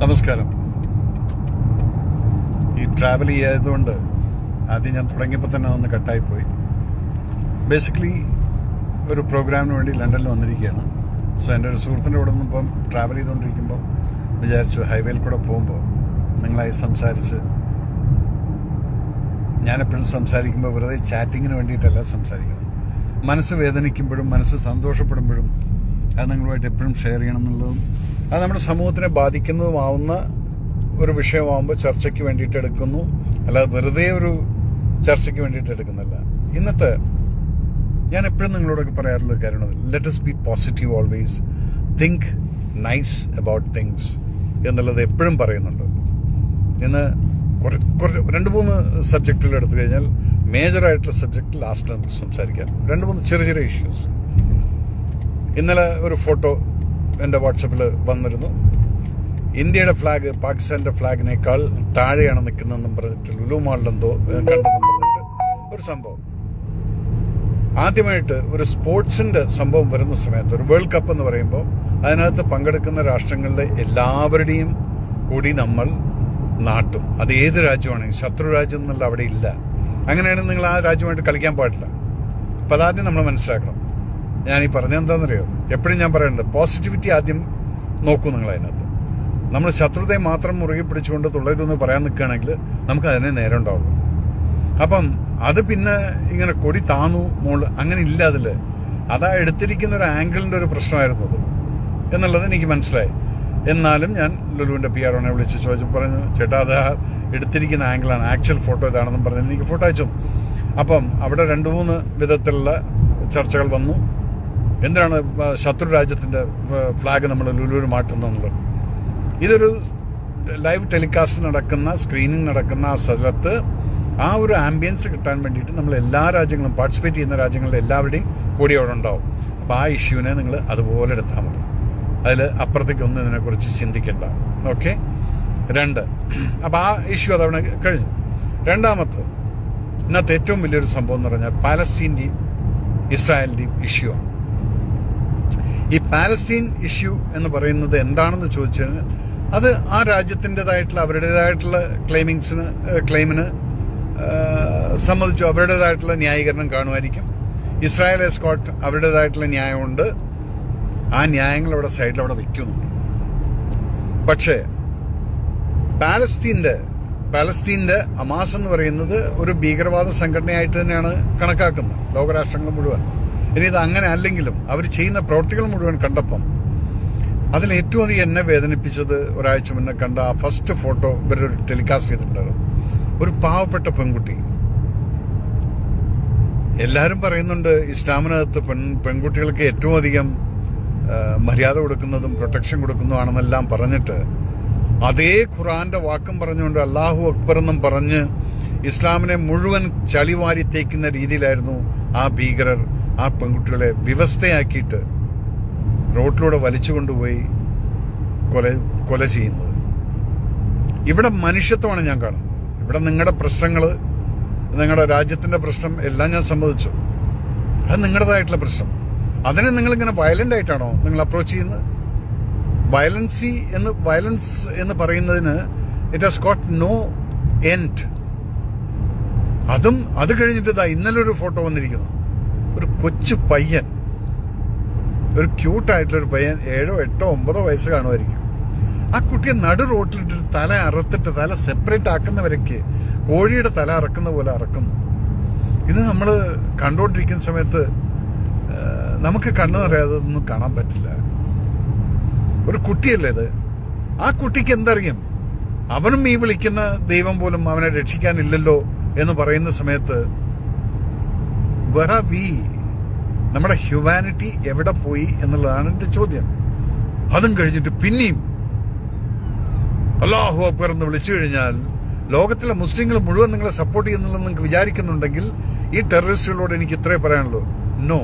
നമസ്കാരം. ഈ ട്രാവൽ ചെയ്യായതുകൊണ്ട് ആദ്യം ഞാൻ തുടങ്ങിയപ്പോൾ തന്നെ ഒന്ന് കട്ടായിപ്പോയി ബേസിക്കലി ഒരു പ്രോഗ്രാമിന് വേണ്ടി ലണ്ടനിൽ വന്നിരിക്കുകയാണ്. സോ എന്റെ ഒരു സുഹൃത്തിന്റെ കൂടെ നിന്നിപ്പം ട്രാവൽ ചെയ്തുകൊണ്ടിരിക്കുമ്പോൾ വിചാരിച്ചു ഹൈവേയിൽ കൂടെ പോകുമ്പോൾ നിങ്ങളായി സംസാരിച്ച് ഞാനെപ്പോഴും സംസാരിക്കുമ്പോൾ വെറുതെ ചാറ്റിങ്ങിന് വേണ്ടിയിട്ടല്ല സംസാരിക്കുന്നത്. മനസ്സ് വേദനിക്കുമ്പോഴും മനസ്സ് സന്തോഷപ്പെടുമ്പോഴും അത് നിങ്ങളുമായിട്ട് എപ്പോഴും ഷെയർ ചെയ്യണം എന്നുള്ളതും അത് നമ്മുടെ സമൂഹത്തിനെ ബാധിക്കുന്നതുമാവുന്ന ഒരു വിഷയമാകുമ്പോൾ ചർച്ചയ്ക്ക് വേണ്ടിയിട്ട് എടുക്കുന്നു. അല്ലാതെ വെറുതെ ഒരു ചർച്ചയ്ക്ക് വേണ്ടിയിട്ട് എടുക്കുന്നില്ല ഇന്നത്തെ ഞാൻ എപ്പോഴും നിങ്ങളോടൊക്കെ പറയാറുള്ള കാര്യമാണ് let us be positive always think nice about things എന്നുള്ളത് എപ്പോഴും പറയുന്നുണ്ട്. ഇന്ന് കുറച്ച് രണ്ട് മൂന്ന് സബ്ജക്റ്റിൽ എടുത്തു കഴിഞ്ഞാൽ മേജറായിട്ടുള്ള സബ്ജക്റ്റ് ലാസ്റ്റ് നമുക്ക് സംസാരിക്കാം. രണ്ട് മൂന്ന് ചെറിയ ചെറിയ ഇഷ്യൂസ് ഇന്നലെ ഒരു ഫോട്ടോ എന്റെ വാട്സപ്പിൽ വന്നിരുന്നു. ഇന്ത്യയുടെ ഫ്ലാഗ് പാകിസ്ഥാന്റെ ഫ്ലാഗിനേക്കാൾ താഴെയാണ് നിൽക്കുന്നതെന്നും പറഞ്ഞിട്ട് ലുലു മാളിലെന്തോ കണ്ടെന്നും പറഞ്ഞിട്ട് ഒരു സംഭവം. ആദ്യമായിട്ട് ഒരു സ്പോർട്സിന്റെ സംഭവം വരുന്ന സമയത്ത് ഒരു വേൾഡ് കപ്പ് എന്ന് പറയുമ്പോൾ അതിനകത്ത് പങ്കെടുക്കുന്ന രാഷ്ട്രങ്ങളിലെ എല്ലാവരുടെയും കൂടി നമ്മൾ നാട്ടും. അത് ഏത് രാജ്യമാണെങ്കിലും ശത്രു രാജ്യം എന്നുള്ള അവിടെ ഇല്ല. അങ്ങനെയാണെങ്കിൽ നിങ്ങൾ ആ രാജ്യമായിട്ട് കളിക്കാൻ പാടില്ല. അപ്പൊ അതാദ്യം നമ്മൾ മനസ്സിലാക്കണം. ഞാൻ ഈ പറഞ്ഞ എന്താണെന്നറിയോ? എപ്പോഴും ഞാൻ പറയുന്നത് പോസിറ്റിവിറ്റി ആദ്യം നോക്കൂ നിങ്ങൾ അതിനകത്ത്. നമ്മൾ ശത്രുതയെ മാത്രം മുറുകെ പിടിച്ചുകൊണ്ട് തുള്ളയതൊന്ന് പറയാൻ നിൽക്കുകയാണെങ്കിൽ നമുക്ക് അതിനെ നേരം ഉണ്ടാവുള്ളൂ. അപ്പം അത് പിന്നെ ഇങ്ങനെ കൊടി താന്നു മോൾ അങ്ങനെ ഇല്ല അതിൽ അതാ എടുത്തിരിക്കുന്ന ഒരു ആംഗിളിന്റെ ഒരു പ്രശ്നമായിരുന്നു അത്. എന്നുള്ളത് എനിക്ക് മനസ്സിലായി. എന്നാലും ഞാൻ ലുലുവിന്റെ പി ആർഒനെ വിളിച്ച് ചോദിച്ചു പറഞ്ഞു ചേട്ടാ അത് എടുത്തിരിക്കുന്ന ആംഗിളാണ്. ആക്ച്വൽ ഫോട്ടോ ഇതാണെന്നും പറഞ്ഞു എനിക്ക് ഫോട്ടോ അയച്ചു. അപ്പം അവിടെ രണ്ടു മൂന്ന് വിധത്തിലുള്ള ചർച്ചകൾ വന്നു. എന്തിനാണ് ശത്രു രാജ്യത്തിന്റെ ഫ്ലാഗ് നമ്മൾ ലുലുവിൽ മാറ്റുന്നത് ഇതൊരു ലൈവ് ടെലികാസ്റ്റ് നടക്കുന്ന സ്ക്രീനിങ് നടക്കുന്ന ആ സ്ഥലത്ത് ആ ഒരു ആംബിയൻസ് കിട്ടാൻ വേണ്ടിയിട്ട് നമ്മൾ എല്ലാ രാജ്യങ്ങളും പാർട്ടിസിപ്പേറ്റ് ചെയ്യുന്ന രാജ്യങ്ങളിലെ എല്ലാവരുടെയും കൂടി അവിടെ ഉണ്ടാവും. അപ്പോൾ ആ ഇഷ്യൂവിനെ നിങ്ങൾ അതുപോലെ എടുത്താൽ മതി. അതിൽ അപ്പുറത്തേക്കൊന്നും ഇതിനെക്കുറിച്ച് ചിന്തിക്കേണ്ട. ഓക്കെ രണ്ട്. അപ്പോൾ ആ ഇഷ്യൂ അതവിടെ കഴിഞ്ഞു. രണ്ടാമത്തെ ഇന്നത്തെ ഏറ്റവും വലിയൊരു സംഭവം എന്ന് പറഞ്ഞാൽ പാലസ്തീന്റെയും ഇസ്രായേലിന്റെയും ഇഷ്യൂ ആണ്. ഈ പാലസ്തീൻ ഇഷ്യൂ എന്ന് പറയുന്നത് എന്താണെന്ന് ചോദിച്ചാൽ അത് ആ രാജ്യത്തിന്റെതായിട്ടുള്ള അവരുടേതായിട്ടുള്ള ക്ലെയിമിങ്സിന് ക്ലെയിമിന് സംബന്ധിച്ചു അവരുടേതായിട്ടുള്ള ന്യായീകരണം കാണുമായിരിക്കും. ഇസ്രായേൽ എസ്കോട്ട് അവരുടേതായിട്ടുള്ള ന്യായമുണ്ട്. ആ ന്യായങ്ങൾ അവിടെ സൈഡിൽ അവിടെ വയ്ക്കുന്നു പക്ഷേ പാലസ്തീന്റെ പാലസ്തീന്റെ അമാസ് എന്ന് പറയുന്നത് ഒരു ഭീകരവാദ സംഘടനയായിട്ട് തന്നെയാണ് കണക്കാക്കുന്നത് ലോകരാഷ്ട്രങ്ങൾ മുഴുവൻ. ഇനി ഇത് അങ്ങനെ അല്ലെങ്കിലും അവർ ചെയ്യുന്ന പ്രവൃത്തികൾ മുഴുവൻ കണ്ടപ്പം അതിൽ ഏറ്റവും അധികം എന്നെ വേദനിപ്പിച്ചത് ഒരാഴ്ച മുന്നേ കണ്ട ആ ഫസ്റ്റ് ഫോട്ടോ ഇവരൊരു ടെലികാസ്റ്റ് ചെയ്തിട്ടുണ്ടായിരുന്നു. ഒരു പാവപ്പെട്ട പെൺകുട്ടി. എല്ലാവരും പറയുന്നുണ്ട് ഇസ്ലാമിനകത്ത് പെൺ പെൺകുട്ടികൾക്ക് ഏറ്റവും അധികം മര്യാദ കൊടുക്കുന്നതും പ്രൊട്ടക്ഷൻ കൊടുക്കുന്നതാണെന്നെല്ലാം പറഞ്ഞിട്ട് അതേ ഖുറാന്റെ വാക്കും പറഞ്ഞുകൊണ്ട് അള്ളാഹു അക്ബർ എന്നും പറഞ്ഞ് ഇസ്ലാമിനെ മുഴുവൻ ചളിവാരി തേക്കുന്ന രീതിയിലായിരുന്നു ആ ഭീകരർ ആ പെൺകുട്ടികളെ വ്യവസ്ഥയാക്കിയിട്ട് റോട്ടിലൂടെ വലിച്ചു കൊണ്ടുപോയി കൊല കൊല ചെയ്യുന്നത്. ഇവിടെ മനുഷ്യത്വമാണ് ഞാൻ കാണുന്നത്. ഇവിടെ നിങ്ങളുടെ പ്രശ്നങ്ങൾ നിങ്ങളുടെ രാജ്യത്തിന്റെ പ്രശ്നം എല്ലാം ഞാൻ സമ്മതിച്ചു. അത് നിങ്ങളുടേതായിട്ടുള്ള പ്രശ്നം. അതിനെ നിങ്ങളിങ്ങനെ വയലന്റ് ആയിട്ടാണോ നിങ്ങൾ അപ്രോച്ച് ചെയ്യുന്നത്? വയലൻസി എന്ന് വയലൻസ് എന്ന് പറയുന്നതിന് it has got no end അതും അത് കഴിഞ്ഞിട്ട് ഇന്നലെ ഒരു ഫോട്ടോ വന്നിരിക്കുന്നു. ഒരു കൊച്ചു പയ്യൻ ഒരു ക്യൂട്ടായിട്ടുള്ള ഒരു പയ്യൻ ഏഴോ എട്ടോ ഒമ്പതോ വയസ്സ് കാണുമായിരിക്കും. ആ കുട്ടിയെ നടു റോട്ടിലിട്ട് തല അറുത്തിട്ട് തല സെപ്പറേറ്റ് ആക്കുന്നവരൊക്കെ കോഴിയുടെ തല അറക്കുന്ന പോലെ അറക്കുന്നു. ഇത് നമ്മൾ കണ്ടുകൊണ്ടിരിക്കുന്ന സമയത്ത് നമുക്ക് കണ്ണു നിറയാതൊന്നും കാണാൻ പറ്റില്ല. ഒരു കുട്ടിയല്ലേ ഇത്? ആ കുട്ടിക്ക് എന്തറിയും? അവനും ഈ വിളിക്കുന്ന ദൈവം പോലും അവനെ രക്ഷിക്കാനില്ലല്ലോ എന്ന് പറയുന്ന സമയത്ത് വെറ വി നമ്മുടെ ഹ്യൂമാനിറ്റി എവിടെ പോയി എന്നുള്ളതാണ് എന്റെ ചോദ്യം. അതും കഴിഞ്ഞിട്ട് പിന്നെയും അള്ളാഹു അക്ബർ എന്ന് വിളിച്ചു കഴിഞ്ഞാൽ ലോകത്തിലെ മുസ്ലിങ്ങൾ മുഴുവൻ നിങ്ങളെ സപ്പോർട്ട് ചെയ്യുന്നില്ലെന്ന് നിങ്ങൾക്ക് വിചാരിക്കുന്നുണ്ടെങ്കിൽ ഈ ടെററിസ്റ്റുകളോട് എനിക്ക് ഇത്രേ പറയാനുള്ളൂ. നോ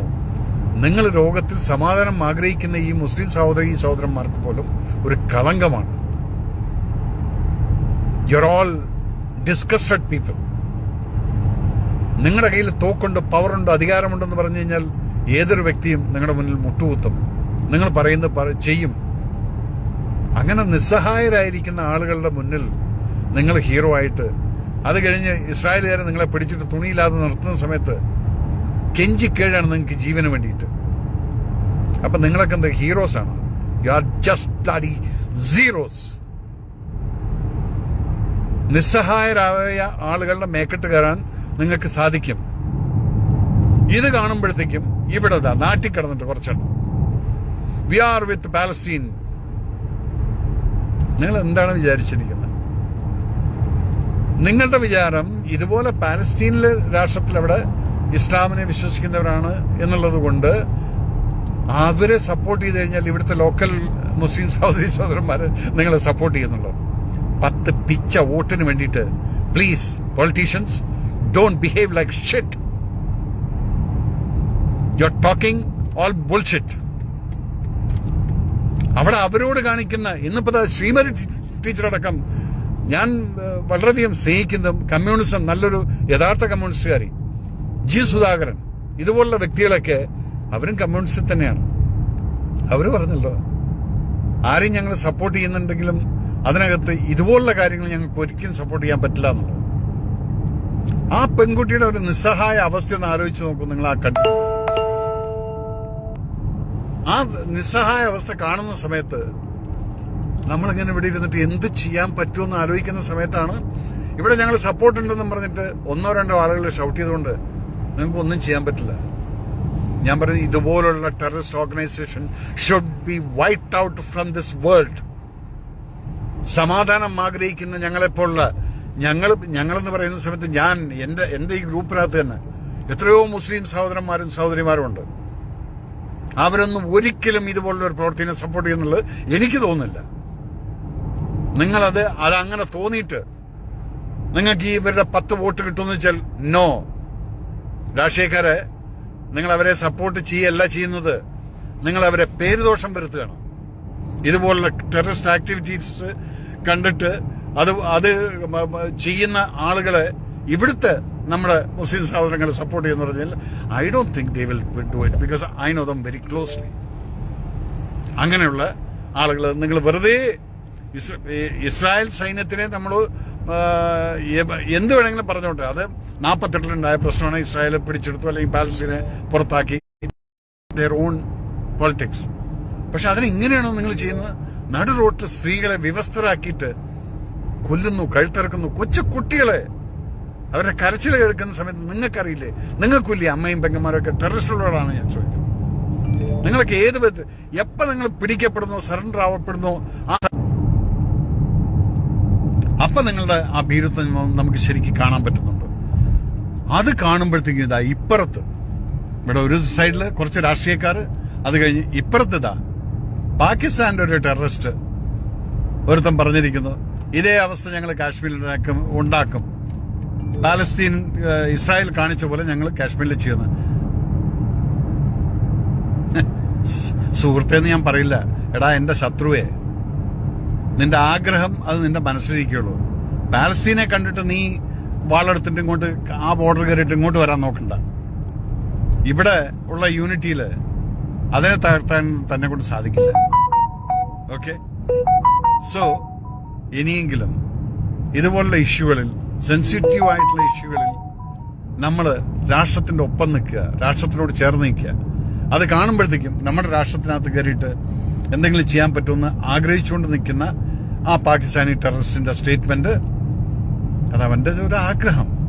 നിങ്ങൾ ലോകത്തിൽ സമാധാനം ആഗ്രഹിക്കുന്ന ഈ മുസ്ലിം സഹോദരി സഹോദരന്മാർക്ക് പോലും ഒരു കളങ്കമാണ്. യുർ ഓൾ ഡിസ്കസ്റ്റഡ് പീപ്പിൾ നിങ്ങളുടെ കയ്യിൽ തോക്കുണ്ട് പവറുണ്ട് അധികാരമുണ്ടെന്ന് പറഞ്ഞു കഴിഞ്ഞാൽ ഏതൊരു വ്യക്തിയും നിങ്ങളുടെ മുന്നിൽ മുട്ടുകുത്തും. നിങ്ങൾ പറയുന്നത് ചെയ്യും. അങ്ങനെ നിസ്സഹായരായിരിക്കുന്ന ആളുകളുടെ മുന്നിൽ നിങ്ങൾ ഹീറോ ആയിട്ട് അത് കഴിഞ്ഞ് ഇസ്രായേലുകാരെ നിങ്ങളെ പിടിച്ചിട്ട് തുണിയില്ലാതെ നിർത്തുന്ന സമയത്ത് കെഞ്ചിക്കേഴാണ് നിങ്ങൾക്ക് ജീവന് വേണ്ടിയിട്ട്. അപ്പൊ നിങ്ങളൊക്കെ എന്താ ഹീറോസ് ആണ്? You are just bloody zeroes നിസ്സഹായരായ ആളുകളുടെ മേക്കെട്ട് കയറാൻ നിങ്ങൾക്ക് സാധിക്കും. ഇത് കാണുമ്പോഴത്തേക്കും ഇവിടെ നാട്ടിൽ കിടന്നിട്ട് കുറച്ചുണ്ട് വി ആർ വിത്ത് പാലസ്തീൻ നിങ്ങൾ എന്താണ് വിചാരിച്ചിരിക്കുന്നത്? നിങ്ങളുടെ വിചാരം ഇതുപോലെ പാലസ്തീനിലെ രാഷ്ട്രത്തിൽ അവിടെ ഇസ്ലാമിനെ വിശ്വസിക്കുന്നവരാണ് എന്നുള്ളത് കൊണ്ട് അവരെ സപ്പോർട്ട് ചെയ്ത് കഴിഞ്ഞാൽ ഇവിടുത്തെ ലോക്കൽ മുസ്ലിം സഹോദരി സഹോദരന്മാർ നിങ്ങളെ സപ്പോർട്ട് ചെയ്യുന്നുള്ളൂ. പത്ത് പിച്ച വോട്ടിന് വേണ്ടിയിട്ട് please politicians don't behave like shit are talking all bullshit അവിടെ അവരോട് കാണിക്കുന്ന ഇന്നിപ്പോ ശ്രീമതി ടീച്ചറടക്കം ഞാൻ വളരെയധികം സ്നേഹിക്കുന്നതും കമ്മ്യൂണിസം നല്ലൊരു യഥാർത്ഥ കമ്മ്യൂണിസ്റ്റുകാരി ജി സുധാകരൻ. ഇതുപോലുള്ള വ്യക്തികളൊക്കെ അവരും കമ്മ്യൂണിസ്റ്റ് തന്നെയാണ്. അവർ പറഞ്ഞല്ലോ ആരെയും ഞങ്ങൾ സപ്പോർട്ട് ചെയ്യുന്നുണ്ടെങ്കിലും അതിനകത്ത് ഇതുപോലുള്ള കാര്യങ്ങൾ ഞങ്ങൾക്ക് ഒരിക്കലും സപ്പോർട്ട് ചെയ്യാൻ പറ്റില്ല എന്നുള്ളത്. ആ പെൺകുട്ടിയുടെ ഒരു നിസ്സഹായ അവസ്ഥ ഒന്ന് ആലോചിച്ച് നോക്കൂ നിങ്ങൾ ആ കണ്ടു. ആ നിസ്സഹായ അവസ്ഥ കാണുന്ന സമയത്ത് നമ്മളിങ്ങനെ ഇവിടെ ഇരുന്നിട്ട് എന്ത് ചെയ്യാൻ പറ്റുമെന്ന് ആലോചിക്കുന്ന സമയത്താണ് ഇവിടെ ഞങ്ങൾ സപ്പോർട്ട് ഉണ്ടെന്നും പറഞ്ഞിട്ട് ഒന്നോ രണ്ടോ ആളുകൾ ഷൗട്ട് ചെയ്തുകൊണ്ട് നിങ്ങൾക്ക് ഒന്നും ചെയ്യാൻ പറ്റില്ല. ഞാൻ പറയുന്നത് ഇതുപോലുള്ള terrorist organisation should be wiped out from this world സമാധാനം ആഗ്രഹിക്കുന്ന ഞങ്ങളെപ്പോലുള്ള ഞങ്ങൾ ഞങ്ങളെന്ന് പറയുന്ന സമയത്ത് ഞാൻ എന്റെ എന്റെ ഈ ഗ്രൂപ്പിനകത്ത് തന്നെ എത്രയോ മുസ്ലിം സഹോദരന്മാരും സഹോദരിമാരും ഉണ്ട്. അവരൊന്നും ഒരിക്കലും ഇതുപോലുള്ള ഒരു പ്രവൃത്തിനെ സപ്പോർട്ട് ചെയ്യുന്നുള്ളത് എനിക്ക് തോന്നുന്നില്ല. നിങ്ങളത് അത് അങ്ങനെ തോന്നിയിട്ട് നിങ്ങൾക്ക് ഈ ഇവരുടെ പത്ത് വോട്ട് കിട്ടുമെന്ന് വെച്ചാൽ നോ രാഷ്ട്രീയക്കാരെ നിങ്ങൾ അവരെ സപ്പോർട്ട് ചെയ്യല്ല ചെയ്യുന്നത്. നിങ്ങൾ അവരെ പേരുദോഷം വരുത്തുകയാണ്. ഇതുപോലുള്ള ടെററിസ്റ്റ് ആക്ടിവിറ്റീസ് കണ്ടിട്ട് അത് അത് ചെയ്യുന്ന ആളുകളെ ഇവിടുത്തെ നമ്മുടെ മുസ്ലിം സഹോദരങ്ങളെ സപ്പോർട്ട് ചെയ്യുന്ന പറഞ്ഞാൽ I don't think they will do it because I know them very closely അങ്ങനെയുള്ള ആളുകൾ നിങ്ങൾ വെറുതെ ഇസ്- ഇസ്രായേൽ സൈന്യത്തിനെ നമ്മൾ എന്ത് വേണമെങ്കിലും പറഞ്ഞോട്ടെ. അത് നാൽപ്പത്തെട്ടിലുണ്ടായ പ്രശ്നമാണ് ഇസ്രായേലെ പിടിച്ചെടുത്തു അല്ലെങ്കിൽ പാലസ്തീനെ പുറത്താക്കി. ഓൺ പൊളിറ്റിക്സ് പക്ഷെ അതിന് ഇങ്ങനെയാണോ നിങ്ങൾ ചെയ്യുന്നത്? നടു റോട്ടിൽ സ്ത്രീകളെ വിവസ്ഥരാക്കിയിട്ട് കൊല്ലുന്നു കഴുത്തിറക്കുന്നു കൊച്ചു കുട്ടികളെ അവരുടെ കരച്ചിൽ കേൾക്കുന്ന സമയത്ത് നിങ്ങൾക്കറിയില്ലേ? നിങ്ങൾക്കില്ലേ അമ്മയും പെങ്ങന്മാരൊക്കെ ടെററിസ്റ്റുള്ളവരാണ് ഞാൻ ചോദിക്കുന്നത് നിങ്ങൾക്ക് ഏത് വിധത്തിൽ എപ്പോ നിങ്ങൾ പിടിക്കപ്പെടുന്നു സറണ്ടർ ആവപ്പെടുന്നു? ആ അപ്പൊ നിങ്ങളുടെ ആ ഭീരുത്വം നമുക്ക് ശരിക്കും കാണാൻ പറ്റുന്നുണ്ട്. അത് കാണുമ്പോഴത്തേക്കും ഇതാ ഇപ്പുറത്ത് ഇവിടെ ഒരു സൈഡിൽ കുറച്ച് രാഷ്ട്രീയക്കാർ അത് കഴിഞ്ഞ് ഇപ്പുറത്ത് ഇതാ പാകിസ്ഥാന്റെ ഒരു ടെററിസ്റ്റ് ഒരുത്തൻ പറഞ്ഞിരിക്കുന്നു ഇതേ അവസ്ഥ ഞങ്ങൾ കാശ്മീരിൽ ഉണ്ടാക്കും പാലസ്തീൻ ഇസ്രായേൽ കാണിച്ച പോലെ ഞങ്ങൾ കാശ്മീരിൽ ചെയ്യുന്നത് സുഹൃത്തേന്ന് ഞാൻ പറയില്ല. എടാ എന്റെ ശത്രുവേ. നിന്റെ ആഗ്രഹം അത് നിന്റെ മനസ്സിലിരിക്കുള്ളൂ പാലസ്തീനെ കണ്ടിട്ട് നീ വാളെടുത്തിട്ട് ഇങ്ങോട്ട് ആ ബോർഡർ കയറിയിട്ട് ഇങ്ങോട്ട് വരാൻ നോക്കണ്ട. ഇവിടെ ഉള്ള യൂണിറ്റിയിൽ അതിനെ തകർത്താൻ തന്നെ കൊണ്ട് സാധിക്കില്ല. ഓക്കെ സോ ഇനിയെങ്കിലും ഇതുപോലുള്ള ഇഷ്യൂകളിൽ സെൻസിറ്റീവ് ആയിട്ടുള്ള ഇഷ്യൂകളിൽ നമ്മൾ രാഷ്ട്രത്തിന്റെ ഒപ്പം നിൽക്കുക രാഷ്ട്രത്തിനോട് ചേർന്ന് നിൽക്കുക. അത് കാണുമ്പോഴത്തേക്കും നമ്മുടെ രാഷ്ട്രത്തിനകത്ത് കയറിയിട്ട് എന്തെങ്കിലും ചെയ്യാൻ പറ്റുമെന്ന് ആഗ്രഹിച്ചുകൊണ്ട് നിൽക്കുന്ന ആ പാകിസ്ഥാനി ടെററിസ്റ്റിന്റെ സ്റ്റേറ്റ്മെന്റ് അത് അവന്റെ ഒരു ആഗ്രഹം.